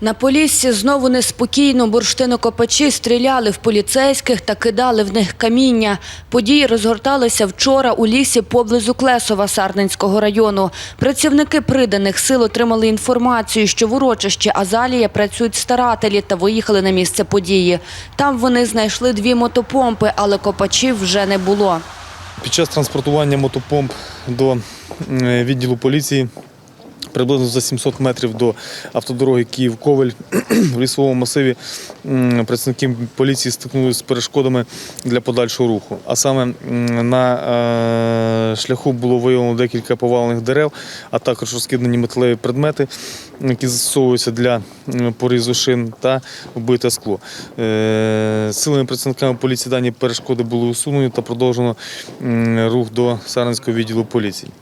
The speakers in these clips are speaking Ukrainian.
На Поліссі знову неспокійно бурштинокопачі стріляли в поліцейських та кидали в них каміння. Події розгорталися вчора у лісі поблизу Клесова Сарненського району. Працівники приданих сил отримали інформацію, що в урочищі Азалія працюють старателі та виїхали на місце події. Там вони знайшли дві мотопомпи, але копачів вже не було. Під час транспортування мотопомп до відділу поліції приблизно за 700 метрів до автодороги Київ-Ковель в лісовому масиві працівники поліції стикнулися з перешкодами для подальшого руху. А саме на е, шляху було виявлено декілька повалених дерев, а також розкидані металеві предмети, які застосовуються для порізу шин та вбите скло. Е, Силами працівниками поліції дані перешкоди були усунені та продовжено рух до Сарненського відділу поліції.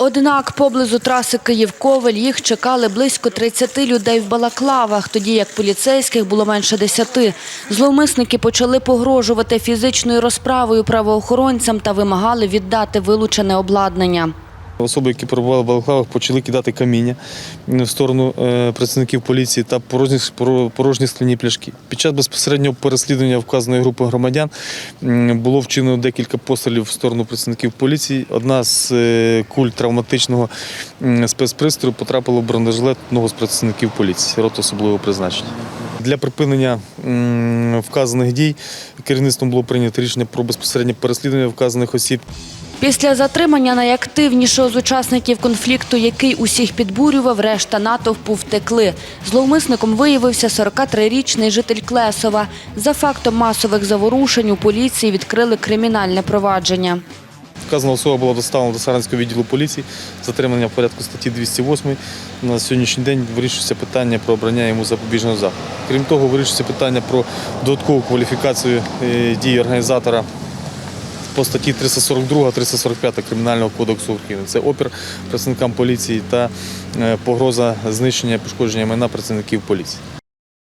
Однак поблизу траси Київ-Ковель їх чекали близько 30 людей в балаклавах, тоді як поліцейських було менше 10. Зловмисники почали погрожувати фізичною розправою правоохоронцям та вимагали віддати вилучене обладнання. Особи, які перебували в балаклавах, почали кидати каміння в сторону е, працівників поліції та порожні, порожні скляні пляшки. Під час безпосереднього переслідування вказаної групи громадян було вчинено декілька пострілів в сторону працівників поліції. Одна з е, куль травматичного спецпристрою потрапила в бронежилет одного з працівників поліції, рот особливого призначення. Для припинення вказаних дій керівництвом було прийнято рішення про безпосереднє переслідування вказаних осіб Після затримання найактивнішого з учасників конфлікту, який усіх підбурював, решта натовпу втекли. Зловмисником виявився 43-річний житель Клесова. За фактом масових заворушень у поліції відкрили кримінальне провадження. Вказана особа була доставлена до Саранського відділу поліції, затримання в порядку статті 208. На сьогоднішній день вирішується питання про обрання йому запобіжного заходу. Крім того, вирішується питання про додаткову кваліфікацію е, дій організатора по статті 342-345 Кримінального кодексу України. Це опір працівникам поліції та е, погроза знищення пошкодження майна працівників поліції.